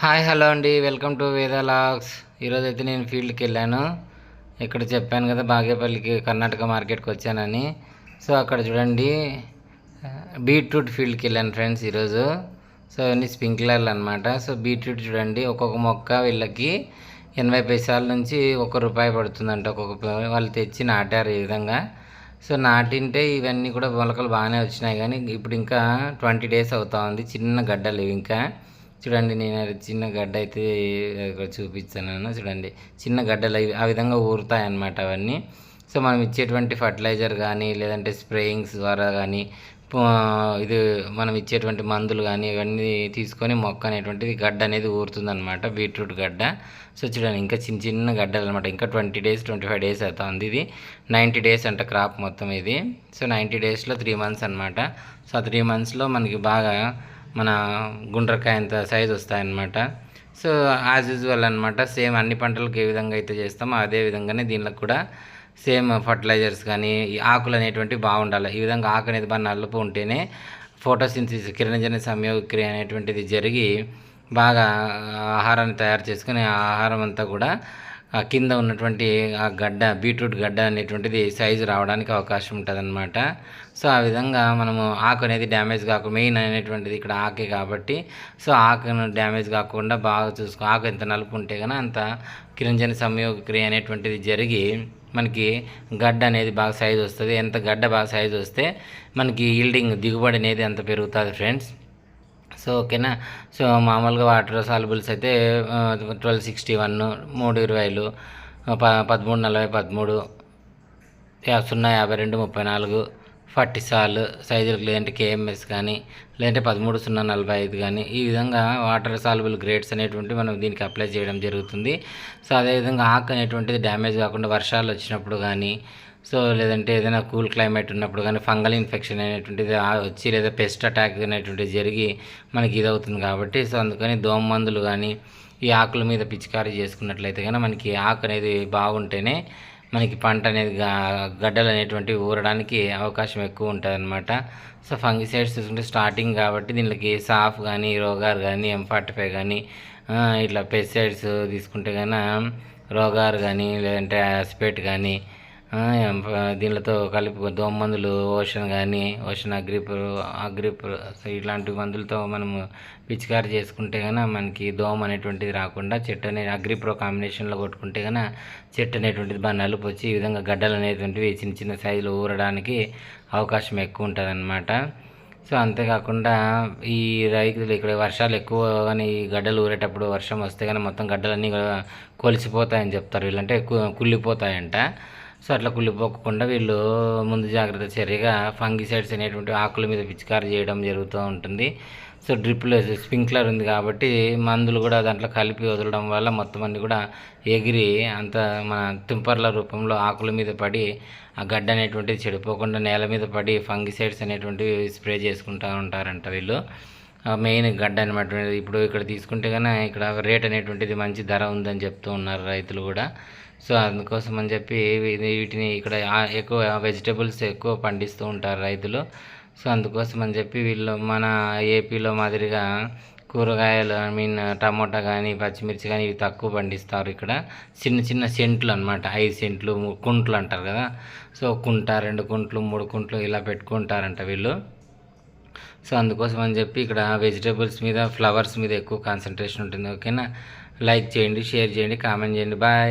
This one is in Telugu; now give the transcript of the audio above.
హాయ్ హలో అండి. Welcome to Veda logs. ఈరోజు అయితే నేను ఫీల్డ్కి వెళ్ళాను. ఇక్కడ చెప్పాను కదా బాగేపల్లికి కర్ణాటక మార్కెట్కి వచ్చానని. సో అక్కడ చూడండి. బీట్రూట్ ఫీల్డ్కి వెళ్ళాను ఫ్రెండ్స్ ఈరోజు. సో అన్ని స్ప్రింక్లర్లు అనమాట సో బీట్రూట్ చూడండి. ఒక్కొక్క మొక్క వీళ్ళకి ఎనభై పైసల నుంచి ఒక రూపాయి పడుతుందంట ఒక్కొక్క వాళ్ళు తెచ్చి నాటారు ఈ విధంగా. సో నాటింటే ఇవన్నీ కూడా మొలకలు బాగానే వచ్చినాయి కానీ ఇప్పుడు ఇంకా ట్వంటీ డేస్ అవుతా ఉంది. చిన్న గడ్డలు ఇంకా. చూడండి నేను చిన్న గడ్డ అయితే ఇక్కడ చూపిస్తాను చూడండి. చిన్న గడ్డలు ఆ విధంగా ఊరుతాయి అన్నమాట అవన్నీ. సో మనం ఇచ్చేటువంటి ఫర్టిలైజర్ కానీ లేదంటే స్ప్రేయింగ్స్ ద్వారా కానీ ఇది మనం ఇచ్చేటువంటి మందులు కానీ ఇవన్నీ తీసుకొని మొక్క అనేటువంటిది గడ్డ అనేది ఊరుతుందనమాట బీట్రూట్ గడ్డ. సో చూడండి ఇంకా చిన్న చిన్న గడ్డలు అనమాట ఇంకా twenty days twenty five days అవుతుంది ఇది. నైంటీ డేస్ అంట క్రాప్ మొత్తం ఇది. సో నైంటీ డేస్లో త్రీ మంత్స్ అనమాట సో ఆ త్రీ మంత్స్లో మనకి బాగా మన గుండ్రకాయ అంత సైజ్ వస్తాయన్నమాట. సో యాజ్ యూజువల్ అనమాట సేమ్ అన్ని పంటలకు ఏ విధంగా అయితే చేస్తామో అదే విధంగానే దీనిలో కూడా సేమ్ ఫర్టిలైజర్స్ కానీ ఈ ఆకులు అనేటువంటివి బాగుండాలి. ఈ విధంగా ఆకు అనేది బాగా నలుపు ఉంటేనే ఫోటోసింథసిస్ కిరణజన సంయోగక్రియ అనేటువంటిది జరిగి బాగా ఆహారాన్ని తయారు చేసుకుని ఆహారం అంతా కూడా కింద ఉన్నటువంటి ఆ గడ్డ బీట్రూట్ గడ్డ అనేటువంటిది సైజు రావడానికి అవకాశం ఉంటుంది సో ఆ విధంగా మనము ఆకు అనేది డ్యామేజ్ కాకుండా మెయిన్ అనేటువంటిది ఇక్కడ ఆకే కాబట్టి సో ఆకును డ్యామేజ్ కాకుండా బాగా చూసుకో ఆకు ఎంత నలుపు ఉంటే కనుక అంత కిరంజన సంయోగక్రియ అనేటువంటిది జరిగి మనకి గడ్డ అనేది బాగా సైజు వస్తుంది. ఎంత గడ్డ బాగా సైజు వస్తే మనకి ఈల్డింగ్ దిగుబడి అనేది అంత పెరుగుతుంది ఫ్రెండ్స్. సో ఓకేనా? సో మామూలుగా వాటర్ సాల్బుల్స్ అయితే ట్వెల్వ్ సిక్స్టీ వన్ మూడు ఇరవైలు ప పదమూడు నలభై పదమూడు సున్నా యాభై రెండు ముప్పై నాలుగు ఫర్టిసాల్ సైజులకు లేదంటే కేఎంఎస్ కానీ లేదంటే పదమూడు సున్నా నలభై ఐదు కానీ ఈ విధంగా వాటర్ సాల్బుల్ గ్రేడ్స్ అనేటువంటి మనం దీనికి అప్లై చేయడం జరుగుతుంది. సో అదేవిధంగా ఆకు అనేటువంటిది డ్యామేజ్ కాకుండా వర్షాలు వచ్చినప్పుడు కానీ సో లేదంటే ఏదైనా కూల్ క్లైమేట్ ఉన్నప్పుడు కానీ ఫంగల్ ఇన్ఫెక్షన్ అనేటువంటిది వచ్చి లేదా పెస్ట్ అటాక్ అనేటువంటిది జరిగి మనకి ఇది అవుతుంది కాబట్టి సో అందుకని దోమ మందులు కానీ ఈ ఆకుల మీద పిచికారీ చేసుకున్నట్లయితే కానీ మనకి ఆకు అనేది బాగుంటేనే మనకి పంట అనేది గడ్డలు అనేటువంటివి ఊరడానికి అవకాశం ఎక్కువ ఉంటుంది అనమాట సో ఫంగిసైడ్స్ చూసుకుంటే స్టార్టింగ్ కాబట్టి దీనికి సాఫ్ కానీ రోగార్ కానీ ఎం ఫార్టీ ఫైవ్ కానీ ఇట్లా పెస్టిసైడ్స్ తీసుకుంటే కానీ రోగార్ కానీ లేదంటే ఆస్పేట్ కానీ దీనితో కలిపి దోమ మందులు ఓషన్ కానీ ఓషన్ అగ్రిపర్ అగ్రిపర్ ఇట్లాంటి మందులతో మనము పిచికారి చేసుకుంటే కనుక మనకి దోమ అనేటువంటిది రాకుండా చెట్టు అనేది అగ్రిప్రో కాంబినేషన్లో కొట్టుకుంటే కనుక చెట్టు అనేటువంటిది బాగా నలుపు వచ్చి ఈ విధంగా గడ్డలు అనేటువంటివి చిన్న చిన్న సైజులో ఊరడానికి అవకాశం ఎక్కువ ఉంటుంది సో అంతేకాకుండా ఈ రైతులు ఇక్కడ వర్షాలు ఎక్కువ కానీ ఈ గడ్డలు ఊరేటప్పుడు వర్షం వస్తే కానీ మొత్తం గడ్డలన్నీ కూడా కొలిసిపోతాయని చెప్తారు. వీళ్ళంటే కు- కుళ్ళిపోతాయంట. సో అట్లా కుళ్ళిపోకుండా వీళ్ళు ముందు జాగ్రత్త చర్యగా ఫంగిసైడ్స్ అనేటువంటి ఆకుల మీద పిచికారి చేయడం జరుగుతూ ఉంటుంది. సో డ్రిప్లో స్ప్రింక్లర్ ఉంది కాబట్టి మందులు కూడా దాంట్లో కలిపి వదలడం వల్ల మొత్తం అన్ని కూడా ఎగిరి అంత మన తుంపర్ల రూపంలో ఆకుల మీద పడి ఆ గడ్డ అనేటువంటిది చెడిపోకుండా నేల మీద పడి ఫంగిసైడ్స్ అనేటువంటివి స్ప్రే చేసుకుంటూ ఉంటారంట వీళ్ళు. మెయిన్ గడ్డ అనమాట ఇప్పుడు ఇక్కడ తీసుకుంటే కన్నా ఇక్కడ రేట్ అనేటువంటిది మంచి ధర ఉందని చెప్తూ ఉన్నారు రైతులు కూడా. సో అందుకోసం అని చెప్పి వీటిని ఇక్కడ ఎక్కువ వెజిటబుల్స్ ఎక్కువ పండిస్తూ ఉంటారు రైతులు. సో అందుకోసం అని చెప్పి వీళ్ళు మన ఏపీలో మాదిరిగా కూరగాయలు ఐ మీన్ టమోటా కానీ పచ్చిమిర్చి కానీ ఇవి తక్కువ పండిస్తారు ఇక్కడ. చిన్న చిన్న సెంట్లు అనమాట ఐదు సెంట్లు కుంట్లు అంటారు కదా. సో కుంట రెండు కుంట్లు మూడు కుంట్లు ఇలా పెట్టుకుంటారంట వీళ్ళు. సో అందుకోసం అని చెప్పి ఇక్కడ వెజిటేబుల్స్ మీద ఫ్లవర్స్ మీద ఎక్కువ కాన్సన్ట్రేషన్ ఉంటుంది. ఓకేనా? లైక్ చేయండి షేర్ చేయండి కామెంట్ చేయండి. బాయ్